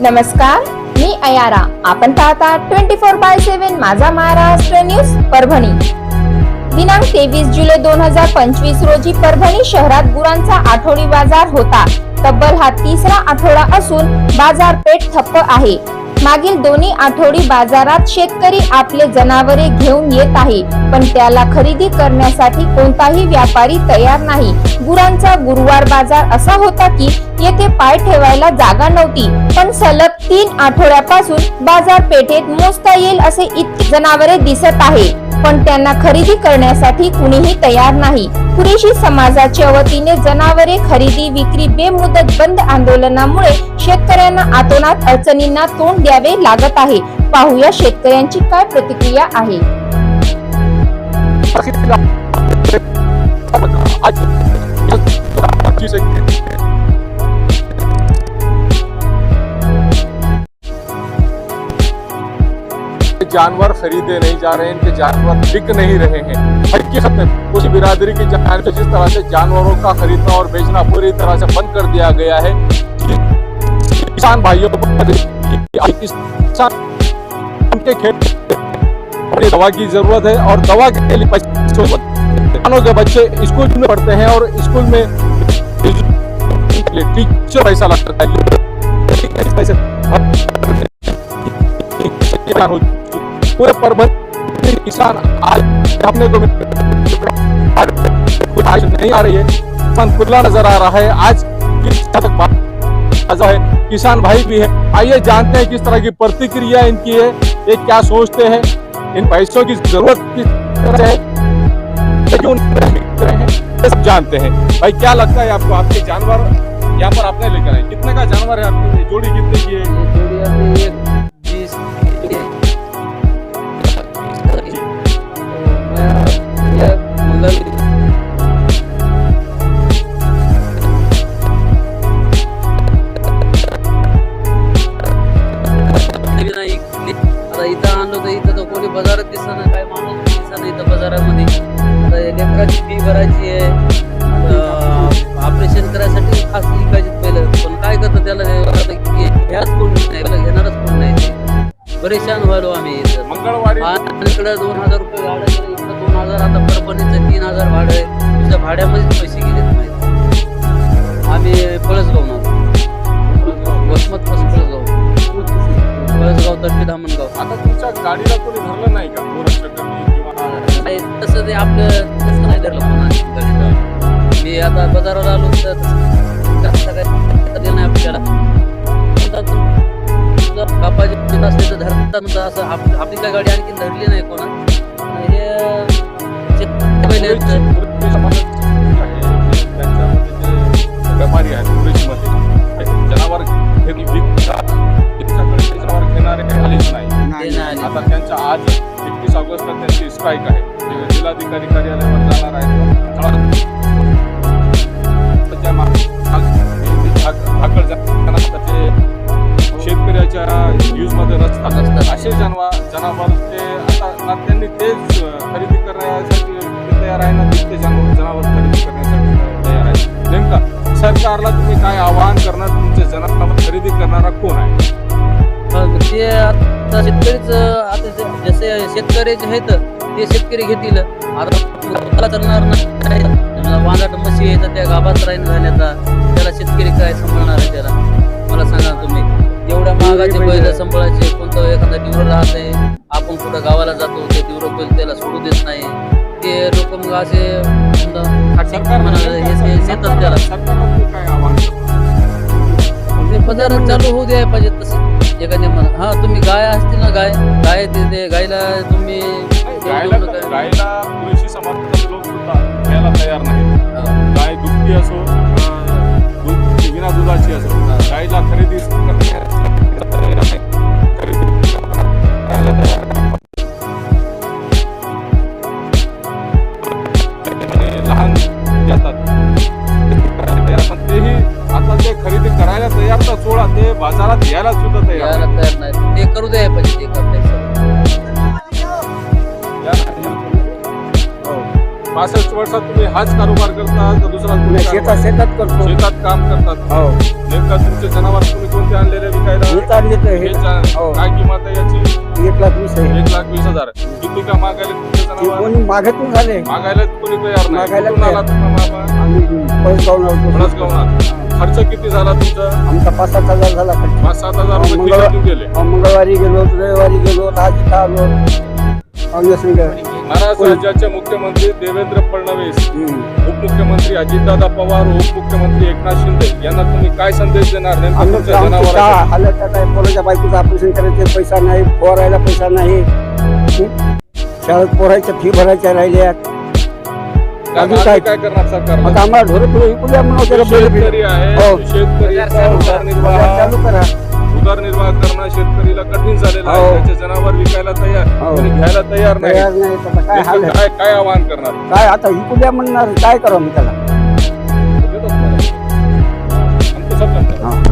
नमस्कार मी अयारा. आपण पाहता ट्वेंटी फोर बाय सेव्हन माझा महाराष्ट्र न्यूज परभणी. दिनांक तेवीस जुलै दोन हजार पंचवीस रोजी परभणी शहरात गुरांचा आठवडी बाजार होता. तब्बल हा तिसरा आठवडा असून बाजारपेठ ठप्प आहे. मागील दोन्ही आठवडी बाजारात शेतकरी आपले जनावरे घेऊन येत आहे. पण त्याला खरेदी करण्यासाठी कोणताही व्यापारी तयार नाही. गुरांचा गुरुवार बाजार असा होता की येथे पाय ठेवायला जागा नव्हती. पण सलग तीन आठवड्यापासून बाजारपेठेत मोजता येईल असे इतके जनावरे दिसत आहे. पण त्यांना खरेदी करण्यासाठी कुणीही तयार नाही कुरेशी समाजाच्या वतीने जनावरे खरेदी विक्री बेमुदत बंद आंदोलनामुळे शेतकऱ्यांना आतोनात अडचणींना तोंड द्यावे लागत आहे पाहूया शेतकऱ्यांची काय प्रतिक्रिया आहे जानवर खरीदे नहीं जा रहे हैं, इनके जानवर बिक नहीं रहे हैं। हकीकत में उस बिरादरी की जान पे जिस तरह से जानवरों का खरीदना और बेचना पूरी तरह से बंद कर दिया गया है, किसान भाइयों को उनके खेत अपनी दवा की ज़रूरत है और दवा के लिए किसानों के बच्चे स्कूल में पढ़ते हैं और स्कूल में टीचर पैसा लगता है पैसे हो। पूरे परभणी किसान आज अपने को कुछ आज नहीं आ रही है। खुला नज़र आ रहा है। आज किस तक बात है? किसान भाई भी है। आइए जानते हैं किस तरह की प्रतिक्रिया इनकी है। ये क्या सोचते हैं? इन पैसों की ज़रूरत किस तरह है? हैं। जानते हैं। भाई, क्या लगता है आपको? आपके जानवर यहाँ पर आपने लेकर आए। कितने का जानवर है आपके जोड़ी कितने की है? परेशान व्हायलो आम्ही मंगळवारी इकडे दोन हजार रुपये भाडं गेलं, इकडे दोन हजार आता परभणीचं तीन हजार भाडं आहे तुझ्या भाड्यामध्येच पैसे गेलेत माहिती. आम्ही पळसगाव ना वसमत पासून पळसगाव. पळसगाव तर्फे धामणगाव. आता तुमच्या गाडीला कोणी धरलं नाही का? नाही, तसं ते आपलं तसं नाही धरलं मी आता बाजारावर आलो तर तसं जास्त काय धरलं नाही आपल्याला. तुमचं कापाचे असले तर धरता नव्हता असं आपली काय गाडी आणखी धरली नाही कोणा. हे आता शेतकरीच आता जसे शेतकरी जे आहेत ते शेतकरी घेतील. आता चालणार नाही वांगाट म्हशी आहेत त्या गाभात राहीन झाल्या त्याला शेतकरी काय सांभाळणार आहे त्याला? मला सांगा तुम्ही. एवढ्या महागाचे बैल सांभाळायचे कोणतं एखादा डिवर राहते आपण कुठं गावाला जातो ते डिवर बैल त्याला सोडू देत नाही. ते लोक मग असे त्याला. सरकारला तुम्ही काय आवाहन? करणार? ते बाजार चालू होऊ द्यायला पाहिजे तसं. एखाद्या म्हणा हा तुम्ही गाय असतील ना गाय. गाय ते गायला तुम्ही गायला गायला पुरेशी समाजाचे लोक सुद्धा घ्यायला तयार नाही. ते बाजारात यायला सुद्धा तयार यायला. तयार नाही. ते करू द्यायला पाहिजे ते. हो. पासष्ट वर्षात तुम्ही हाच कारोबार करता का दुसरा कोणी शेतात कारोबार? शेतात करतो. शेतात काम करतात. हो. नेमकं तुमचे जनावर तुम्ही कोणते आणलेले विकायला? हे चालले तर हे. हे जा- हो. काय किंमत आहे याची? एक लाख वीस आहे. एक लाख वीस हजार. किती का मागायला तुमचे ते जनावर कोणी मागतून झाले. मागायला कोणी तयार नाही. मागायला कुठून मामा? आपण? आम्ही खर्च किती झाला तुमचा आमचा पाच सात हजार झाला खर्च. पाच सात हजार रुपये मंगळवार- खिशातून गेले अं, मंगळवारी गेलो रविवारी गेलो आज इथं आलो राज्याचे मुख्यमंत्री देवेंद्र फडणवीस. उपमुख्यमंत्री अजितदादा पवार उपमुख्यमंत्री एकनाथ शिंदे यांना तुम्ही काय संदेश देणार नेमकं तुमच्या जनावरांसाठी? हालत काय पोराच्या बायकोचं ऑपरेशन करायचे पैसा नाही पोरायला पैसा नाही. शाळेत पोरायच्या फी भरायच्या राहिल्या काय अजून मागे काय? काय करणार सरकारला आता आम्हाला ढोरं पुढे विकूया म्हणून त्याला बैल बिल. शेतकरी आहे हो. उदरनिर्वाह चालू करा उदरनिर्वाह करणं शेतकरीला कठीण झालेलं आहे हो. त्याचे जनावर विकायला तयार हो. कोणी घ्यायला तयार नाही तयार नाही तर आता काय हाल नेमकं आहे? काय काय आवाहन करणार काय आता विकूया म्हणणार काय करावं मी त्याला देतो तुम्हाला. आमचं. हा.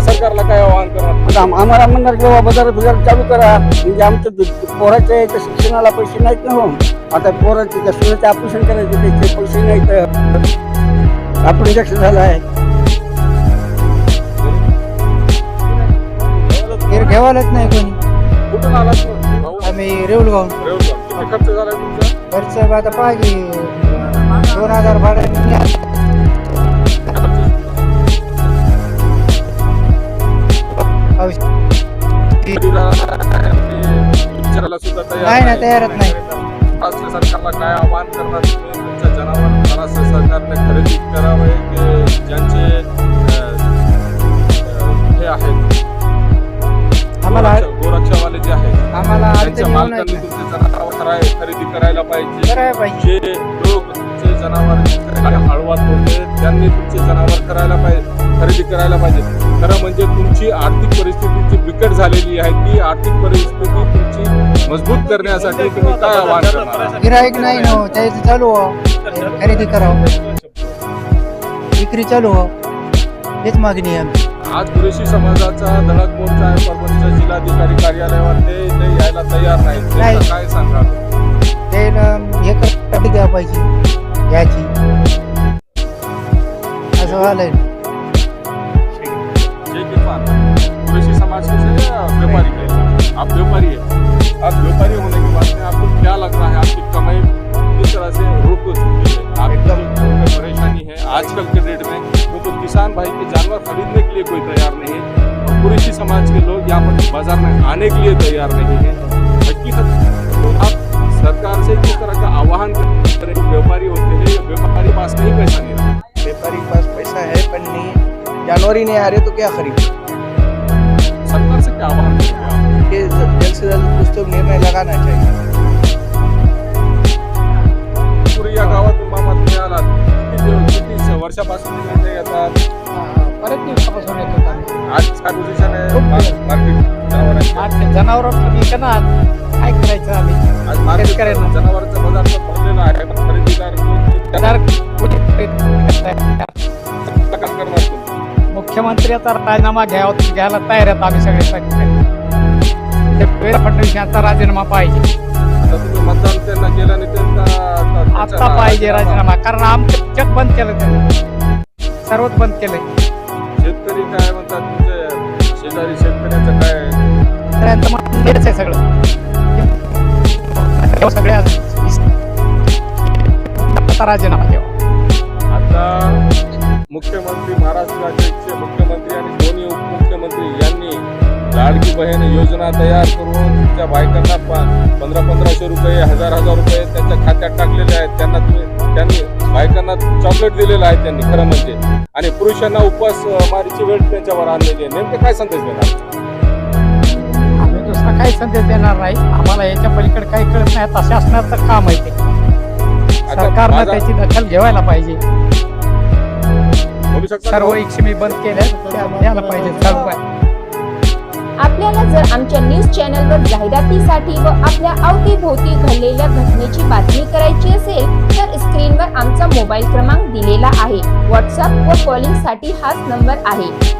नेमकं सरकारला काय आवाहन करणार? आता आम- आम्हाला म्हणणार की बाबा बाजार बिजार चालू करा. म्हणजे आमचं दु- पोराच्या याच्या शिक्षणाला पैसे नाहीत ना हो. आता पोराचे त्या सोन्याचे ऑपरेशन करायचे त्याचे पैसे नाहीत. आपण इंजेक्शन झालं आहे. घेवालच नाही कोणी. कुठून? भाऊ? आम्ही रेवलगाव. खर्च झालाय तुमचा? खर्च आता पाहिजे दोन हजार भाडं विचारायला सुद्धा तयार नाही ना, तयारच नाही. सरकारला काय आवाहन करणार तुमच्या जनावर महाराष्ट्र सरकारने खरेदी करावे की ज्यांचे हे आहेत आम्हाला गोरक्षा- गोरक्षावाले जे आहेत आम्हाला त्यांच्या मालकांनी तुमचे जनावर खरेदी करायला पाहिजे. करायला पाहिजे. जे लोक तुमचे जनावर हळवात होते त्यांनी तुमचे जनावर करायला पाहिजे. खरेदी करायला पाहिजे. खरं म्हणजे तुमची आर्थिक परिस्थिती जी बिकट झालेली आहे ती आर्थिक परिस्थिती तुमची मजबूत करण्यासाठी तुम्ही काय आवाहन करणार गिराईक नाही ना हो, त्याचं चालू हो. खरेदी करावं. विक्री चालू हो. हेच मागणी आहे आज पुरेशी समाजाचा धडक मोर्चा आहे परभणीच्या जिल्हाधिकारी कार्यालयावर ते यायला तयार नाही. काय सांगाल? ते न- हे कधी द्यावं पाहिजे. याची. असं झालंय व्यापारी के आप व्यापारी है आप व्यापारी होने के बाद में आपको क्या लग रहा है आपकी कमाई किस तरह से रुक चुकी है आपकी जो घर में परेशानी है आजकल के डेट में वो तो किसान भाई के जानवर खरीदने के लिए कोई तैयार नहीं है पुरेशी समाज के लोग यहाँ पर बाज़ार में आने के लिए तैयार नहीं है हकीकत आप सरकार से किस तरह का आह्वान करें व्यापारी होते हैं व्यापारी पास नहीं पैसा नहीं व्यापारी के पास पैसा है, पर नहीं। जानवर ही नहीं आ रहे तो क्या खरीद? के जल्द से जल्द कुछ तो निर्णय लगाना चाहिए पुरी या गावातून मामा तुम्ही आलात. किती दिवस- किती वर्षापासून तुम्ही येतात? दिवसापासून आज काय पोझिशन आहे मा- मार्केट जनावरांची. जनावर विकणार काय करायचं आम्ही? आज मार्केट शेतकऱ्यांना. जनावरांचा बाजार तर भरलेला आहे पण खरेदीदार कोण- त्यांना काम करणार कोण? मुख्यमंत्र्याचा राजीनामा घ्यावा घ्यायला तयार आहेत आम्ही सगळे. देवेंद्र फडणवीस यांचा राजीनामा पाहिजे. आता मतदान त्यांना केलं आणि पाहिजे राजीनामा कारण आमचं जग बंद केलं त्यांनी. सर्वच बंद केलंय. शेतकरी काय म्हणतात तुमचे शेजारी शेतकऱ्याचं काय? मत आहे सगळं. सगळे आज- आता राजीनामा द्यावा. आता मुख्यमंत्री महाराष्ट्र राज्याचे मुख्यमंत्री आणि दोन्ही उपमुख्यमंत्री यांनी लाडकी बहीण योजना तयार करून त्या बायकांना पंधरा पंधराशे रुपये हजार हजार रुपये त्यांच्या खात्यात टाकलेले आहेत. त्यांना त्यांनी बायकांना चॉकलेट दिलेलं आहे त्यांनी खरं म्हणजे. आणि पुरुषांना उपवास मारीची वेळ त्यांच्यावर आणलेली आहे. नेमके काय संदेश देणार? आम्ही दुसरा काही संदेश देणार नाही. आम्हाला याच्या पलीकडे काही कळत नाही. आता शासनाचं काम आहे ते. सरकारनं त्याची दखल घ्यायला पाहिजे. सर्व इक्षमी बंद केल्या द्यायला पाहिजे. चालू आहे आपल्याला जर आमच्या न्यूज चॅनलवर जाहिरातीसाठी व आपल्या अवतीभोवती घडलेल्या घटनेची बातमी करायची असेल तर स्क्रीनवर आमचा मोबाईल क्रमांक दिलेला आहे. व्हॉट्सअप व कॉलिंगसाठी हाच नंबर आहे.